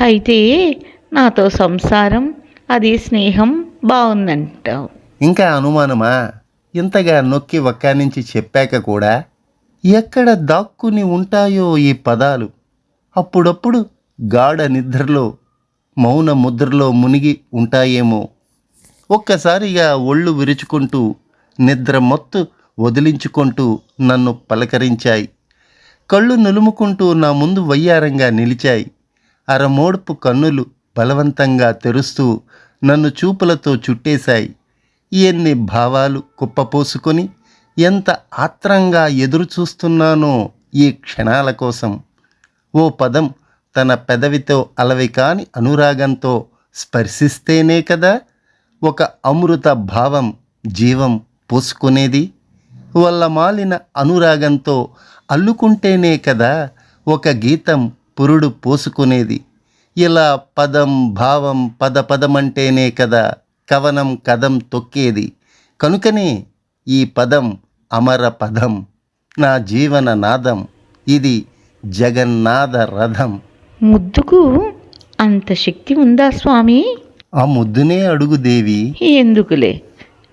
అయితే నాతో సంసారం అది స్నేహం బాగుందంటావు ఇంకా అనుమానమా? ఇంతగా నొక్కి ఒక్క నుంచి చెప్పాక కూడా ఎక్కడ దాక్కుని ఉంటాయో ఈ పదాలు. అప్పుడప్పుడు గాఢ నిద్రలో మౌన ముద్రలో మునిగి ఉంటాయేమో. ఒక్కసారిగా ఒళ్ళు విరుచుకుంటూ నిద్ర మొత్తు వదిలించుకుంటూ నన్ను పలకరించాయి. కళ్ళు నులుముకుంటూ నా ముందు వయ్యారంగా నిలిచాయి. అరమోడ్పు కన్నులు బలవంతంగా తెరుస్తూ నన్ను చూపులతో చుట్టేశాయి. ఎన్ని భావాలు కుప్పపోసుకొని ఎంత ఆత్రంగా ఎదురు చూస్తున్నానో ఈ క్షణాల కోసం. ఓ పదం తన పెదవితో అలవి కాని అనురాగంతో స్పర్శిస్తేనే కదా ఒక అమృత భావం జీవం పోసుకునేది. వల్ల మాలిన అనురాగంతో అల్లుకుంటేనే కదా ఒక గీతం పురుడు పోసుకునేది. ఇలా పదం భావం పద పదమంటేనే కదా కవనం కదం తొక్కేది. కనుకనే ఈ పదం అమర పదం నా జీవన నాదం ఇది జగన్నాథ రథం. ముద్దుకు అంత శక్తి ఉందా స్వామి? ఆ ముద్దునే అడుగు దేవి. ఎందుకులే?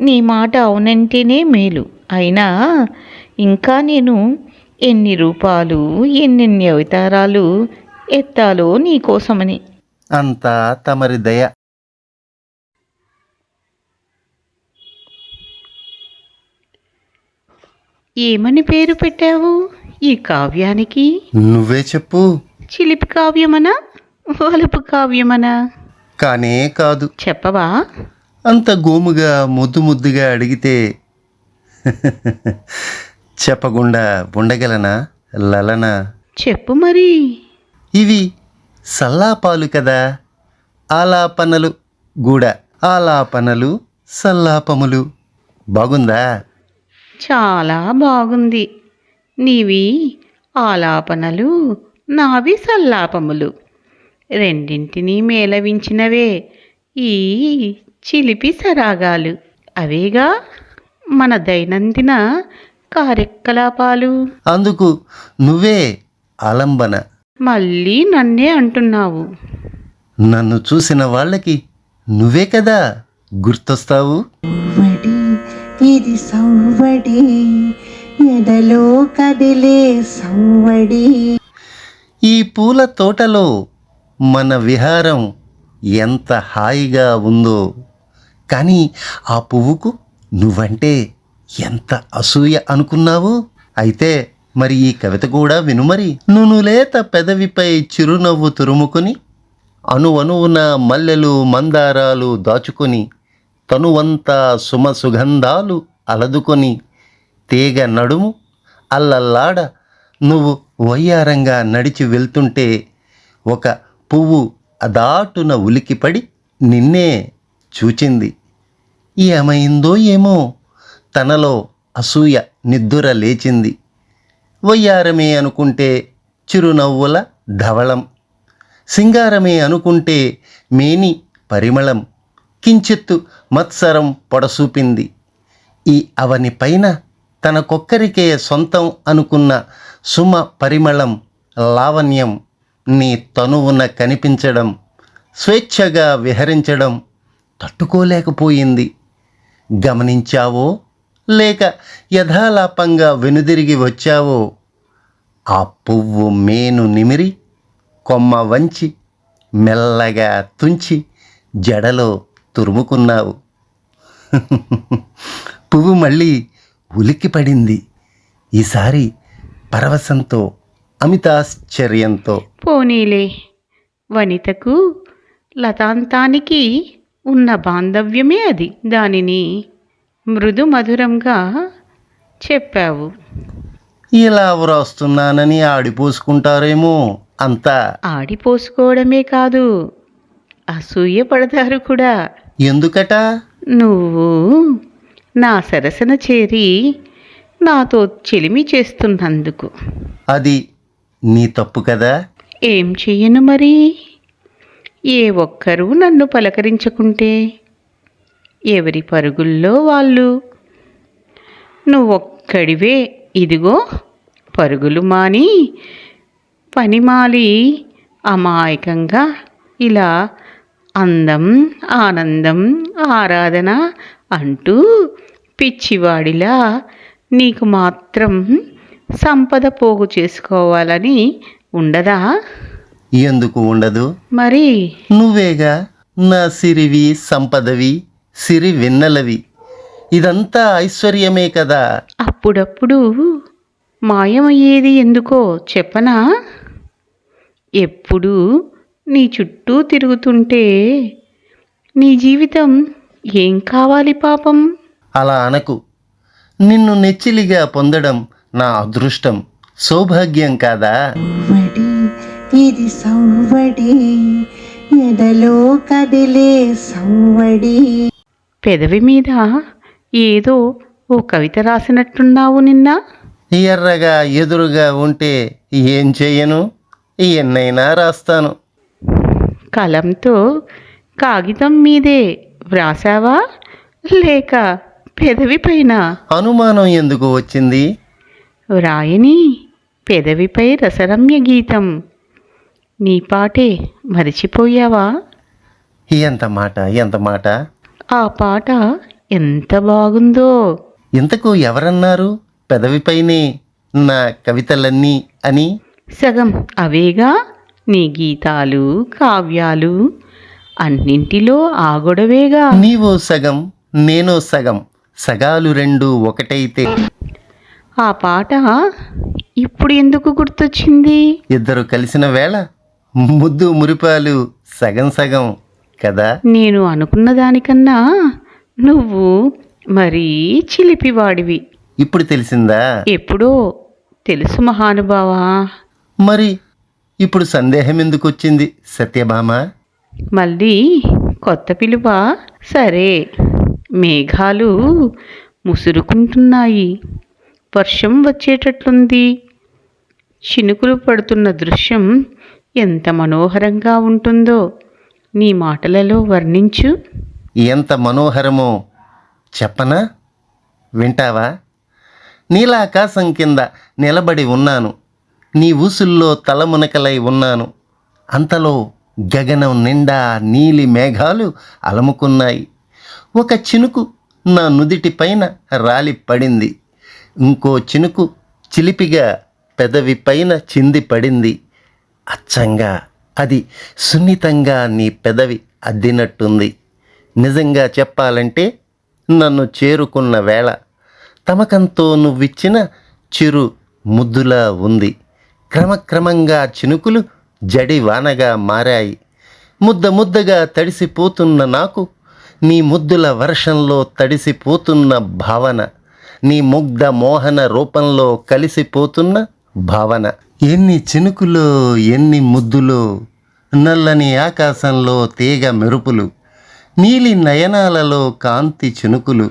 నీ మాట అవునంటేనే మేలు. అయినా ఇంకా నేను ఎన్ని రూపాలు ఎన్నెన్ని అవతారాలు ఎత్తాలో నీకోసమని అంతా తమరి దయ. ఏమని పేరు పెట్టావు ఈ కావ్యానికి? నువ్వే చెప్పు. చిలిపి కావ్యమనా వలుపు కావ్యమనా? కానే కాదు. చెప్పవా? అంత గోముగా ముద్దు ముద్దుగా అడిగితే. చెప్పకుండా ఉండగలనా లలనా? చెప్పు మరి. ఇవి సల్లాపాలు కదా. ఆలాపనలు కూడా ఆలాపనలు సల్లాపములు. బాగుందా? చాలా బాగుంది. నీవి ఆలాపనలు నావి సల్లాపములు. రెండింటినీ మేళవించినవే ఈ చిలిపి సరాగాలు. అవేగా? మన దైనందిన కార్యకలాపాలు. అందుకు నువ్వే ఆలంబన. మళ్ళీ నన్నే అంటున్నావు. నన్ను చూసిన వాళ్ళకి నువ్వే కదా గుర్తొస్తావు? ఇది సవ్వడి ఎదలో కదిలే సవ్వడి. ఈ పూల తోటలో మన విహారం ఎంత హాయిగా ఉందో. కానీ ఆ పువ్వుకు నువ్వంటే ఎంత అసూయ అనుకున్నావు? అయితే మరి ఈ కవిత కూడా వినుమరి నునులేత పెదవిపై చిరునవ్వు తురుముకుని అణువణువున మల్లెలు మందారాలు దాచుకొని తనువంతా సుమ సుగంధాలు అలదుకొని తీగ నడుము అల్లల్లాడ నువ్వు వయ్యారంగా నడిచి వెళ్తుంటే ఒక పువ్వు అదాటున ఉలికిపడి నిన్నే చూచింది. ఏమైందో ఏమో తనలో అసూయ నిద్దుర లేచింది. వయ్యారమే అనుకుంటే చిరునవ్వుల ధవళం. సింగారమే అనుకుంటే మేని పరిమళం. కించెత్తు మత్సరం పొడసూపింది. ఈ అవని పైన తనకొక్కరికే సొంతం అనుకున్న సుమ పరిమళం లావణ్యం నీ తనువున కనిపించడం స్వేచ్ఛగా విహరించడం తట్టుకోలేకపోయింది. గమనించావో? లేక యథాలాపంగా వెనుదిరిగి వచ్చావో ఆ పువ్వు మేను నిమిరి కొమ్మ వంచి మెల్లగా తుంచి జడలో తురుముకున్నావు. పువ్వు మళ్ళీ ఉలిక్కిపడింది ఈసారి పరవశంతో అమితాశ్చర్యంతో. పోనీలే వనితకు లతాంతానికి ఉన్న బాంధవ్యమే అది దానిని. మృదు మధురంగా చెప్పావు. ఇలా వ్రాస్తున్నానని ఆడిపోసుకుంటారేమో అంతా. ఆడిపోసుకోవడమే కాదు అసూయ పడతారు కూడా. ఎందుకట? నువ్వు నా సరసన చేరి నాతో చెలిమి చేస్తున్నందుకు. అది నీ తప్పు కదా? ఏం చెయ్యను మరి? ఏ ఒక్కరూ నన్ను పలకరించకుంటే ఎవరి పరుగుల్లో వాళ్ళు? నువ్వొక్కడివే. ఇదిగో పరుగులు మాని పనిమాలి అమాయకంగా ఇలా అందం ఆనందం ఆరాధన అంటూ పిచ్చివాడిలా నీకు మాత్రం సంపద పోగు చేసుకోవాలని ఉండదా? ఎందుకు ఉండదు? మరి? నువ్వేగా? నా సిరివి సంపదవి సిరి వెన్నెలవి. ఇదంతా ఐశ్వర్యమే కదా? అప్పుడప్పుడు మాయమయ్యేది ఎందుకో చెప్పనా? ఎప్పుడు నీ చుట్టూ తిరుగుతుంటే నీ జీవితం ఏం కావాలి పాపం? అలా అనకు. నిన్ను నెచ్చిలిగా పొందడం నా అదృష్టం. సౌభాగ్యం కాదా? ఇది సవ్వడి ఎదలో కదిలే సవ్వడి పెదవి మీద ఏదో ఓ కవిత రాసినట్టున్నావు నిన్న. ఎర్రగా ఎదురుగా ఉంటే ఏం చెయ్యను ఎన్నైనా రాస్తాను. కలంతో కాగితం మీదే వ్రాసావా? లేక పెదవి పైన? అనుమానం ఎందుకు వచ్చింది? వ్రాయని పెదవిపై రసరమ్య గీతం. నీ పాటే మరిచిపోయావా? ఎంత మాట ఎంత మాట? ఆ పాట ఎంత బాగుందో. ఇంతకు ఎవరన్నారు? పెదవిపైనే నా కవితలన్నీ అని? సగం అవేగా? నీ గీతాలు కావ్యాలు అన్నింటిలో ఆ గొడవేగా? నీవో సగం నేనో సగం సగాలు రెండు ఒకటైతే. ఆ పాట ఇప్పుడు ఎందుకు గుర్తొచ్చింది? ఇద్దరు కలిసిన వేళ ముద్దు మురిపాలు సగం సగం కదా? నేను అనుకున్న దానికన్నా నువ్వు మరీ చిలిపివాడివి. ఇప్పుడు తెలిసిందా? ఎప్పుడో తెలుసు మహానుభావా. మరి ఇప్పుడు సందేహం ఎందుకు వచ్చింది సత్యభామ? మళ్ళీ కొత్త పిలువ? సరే మేఘాలు ముసురుకుంటున్నాయి. వర్షం వచ్చేటట్లుంది. చినుకులు పడుతున్న దృశ్యం ఎంత మనోహరంగా ఉంటుందో. నీ మాటలలో వర్ణించు. ఎంత మనోహరమో చెప్పనా? వింటావా? నీలాకాశం కింద నిలబడి ఉన్నాను. నీ ఊసుల్లో తలమునకలై ఉన్నాను. అంతలో గగనం నిండా నీలి మేఘాలు అలముకున్నాయి. ఒక చినుకు నా నుదిటి పైన రాలి పడింది. ఇంకో చినుకు చిలిపిగా పెదవి పైన చింది పడింది. అచ్చంగా అది సున్నితంగా నీ పెదవి అద్దినట్టుంది. నిజంగా చెప్పాలంటే నన్ను చేరుకున్న వేళ తమకంతో నువ్విచ్చిన చిరు ముద్దులా ఉంది. క్రమక్రమంగా చినుకులు జడి వానగా మారాయి. ముద్ద ముద్దగా తడిసిపోతున్న నాకు నీ ముద్దుల వర్షంలో తడిసిపోతున్న భావన నీ ముగ్ధ మోహన రూపంలో కలిసిపోతున్న భావన. ఎన్ని చినుకులో ఎన్ని ముద్దులో నల్లని ఆకాశంలో తీగ మెరుపులు నీలి నయనాలలో కాంతి చినుకులు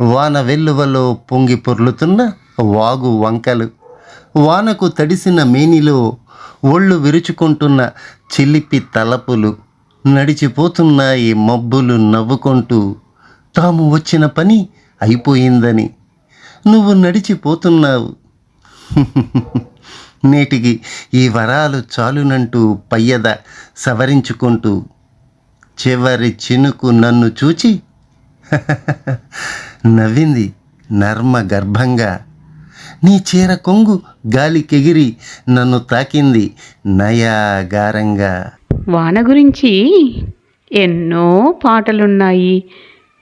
వాన వెల్లువలో పొంగి పొర్లుతున్న వాగు వంకలు వానకు తడిసిన మేనిలో ఒళ్ళు విరుచుకుంటున్న చిలిపి తలపులు నడిచిపోతున్న ఈ మబ్బులు నవ్వుకుంటూ తాము వచ్చిన పని అయిపోయిందని నువ్వు నడిచిపోతున్నావు. నేటికి ఈ వరాలు చాలునంటూ పయ్యద సవరించుకుంటూ చివరి చినుకు నన్ను చూచి నవ్వింది నర్మ గర్భంగా. నీ చీర కొంగు గాలికెగిరి నన్ను తాకింది నయాగారంగా. వాన గురించి ఎన్నో పాటలున్నాయి.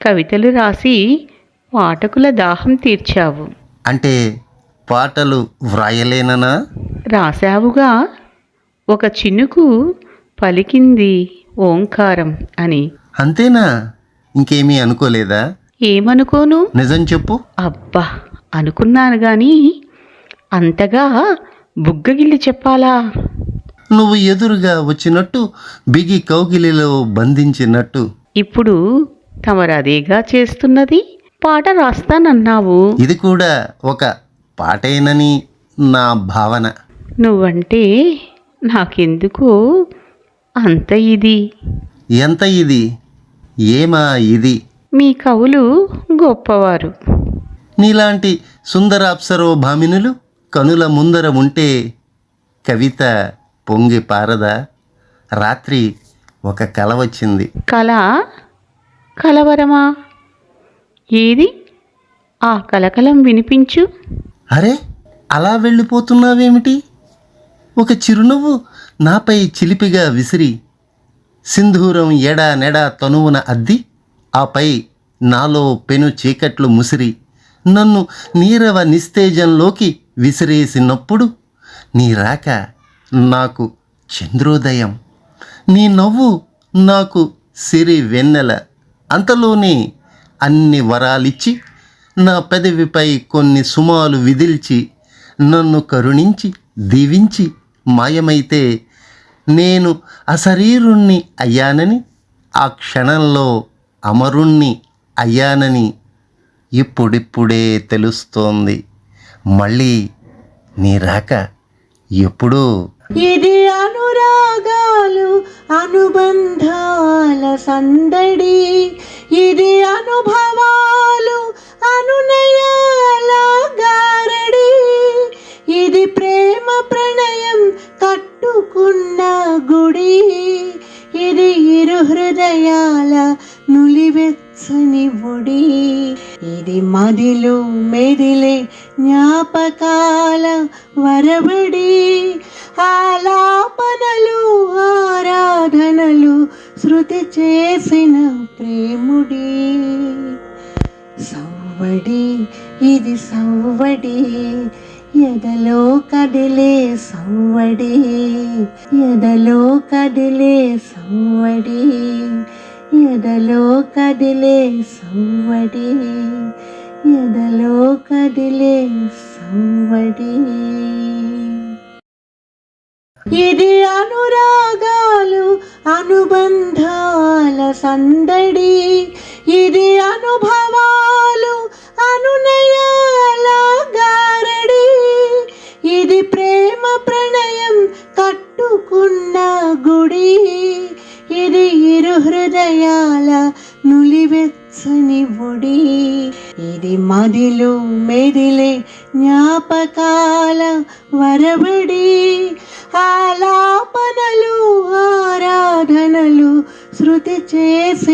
కవితలు రాసి పాఠకుల దాహం తీర్చావు. అంటే పాటలు వ్రాయలేననా? రాశావుగా ఒక చినుకు పలికింది ఓంకారం అని. అంతేనా? ఇంకేమీ అనుకోలేదా? ఏమనుకోను? నిజం చెప్పు. అబ్బా అనుకున్నాను గాని అంతగా బుగ్గగిల్లి చెప్పాలా? నువ్వు ఎదురుగా వచ్చినట్టు బిగి కౌగిలిలో బంధించినట్టు. ఇప్పుడు తమరు అదేగా చేస్తున్నది? పాట రాస్తానన్నావు. ఇది కూడా ఒక పాటేనని నా భావన. నువ్వంటే నాకెందుకో అంత ఇది? ఎంత ఇది? ఏమా ఇది? మీ కవులు గొప్పవారు. నీలాంటి సుందరాప్సరో భామినులు కనుల ముందర ఉంటే కవిత పొంగి పారదా? రాత్రి ఒక కల వచ్చింది. కళ కలవరమా? ఏది? ఆ కలకలం వినిపించు. అరే అలా వెళ్ళిపోతున్నావేమిటి? ఒక చిరునవ్వు నాపై చిలిపిగా విసిరి సింధూరం ఎడా నెడా తనువున అద్ది ఆపై నాలో పెను చీకట్లు ముసిరి నన్ను నీరవ నిస్తేజంలోకి విసిరేసినప్పుడు నీ రాక నాకు చంద్రోదయం. నీ నవ్వు నాకు సిరి వెన్నెల. అంతలోనే అన్ని వరాలిచ్చి నా పెదవిపై కొన్ని సుమాలు విదిల్చి నన్ను కరుణించి దీవించి మాయమైతే నేను అశరీరుణ్ణి అయ్యానని ఆ క్షణంలో అమరుణ్ణి అయ్యానని ఇప్పుడిప్పుడే తెలుస్తోంది. మళ్ళీ నీ రాక ఎప్పుడూ ఇది అనురాగాలు అనుబంధాల సందడి. ఇది అనుభవాలు అనునయాల గారడి. ఇది ప్రేమ ప్ర కట్టుకున్న గుడి. ఇది ఇరు హృదయాల నులివెచ్చని ఒడి. ఇది మదిలు మెదిలే జ్ఞాపకాల వరబడి ఆలాపనలు ఆరాధనలు శృతి చేసిన ప్రేముడి. సవ్వడి ఇది సవ్వడి. ఎదలో కదిలే సవ్వడి ఎదలో కదిలే సవ్వడి ఎదలో కదిలే సవ్వడి ఎదలో కదిలే సవ్వడి ఇది అనురాగాలు అనుబంధాల సందడి. ఇది అనుభవాలు అనునయాల.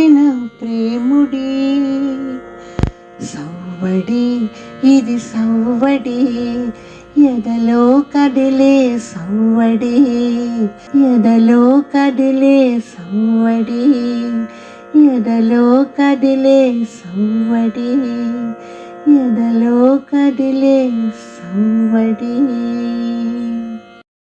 ఆయన ప్రేముడి. సవ్వడి ఇది సవ్వడి. ఎదలో కదిలే సవ్వడి. ఎదలో కదిలే సవ్వడి. ఎదలో కదిలే సవ్వడి. ఎదలో కదిలే సవ్వడి.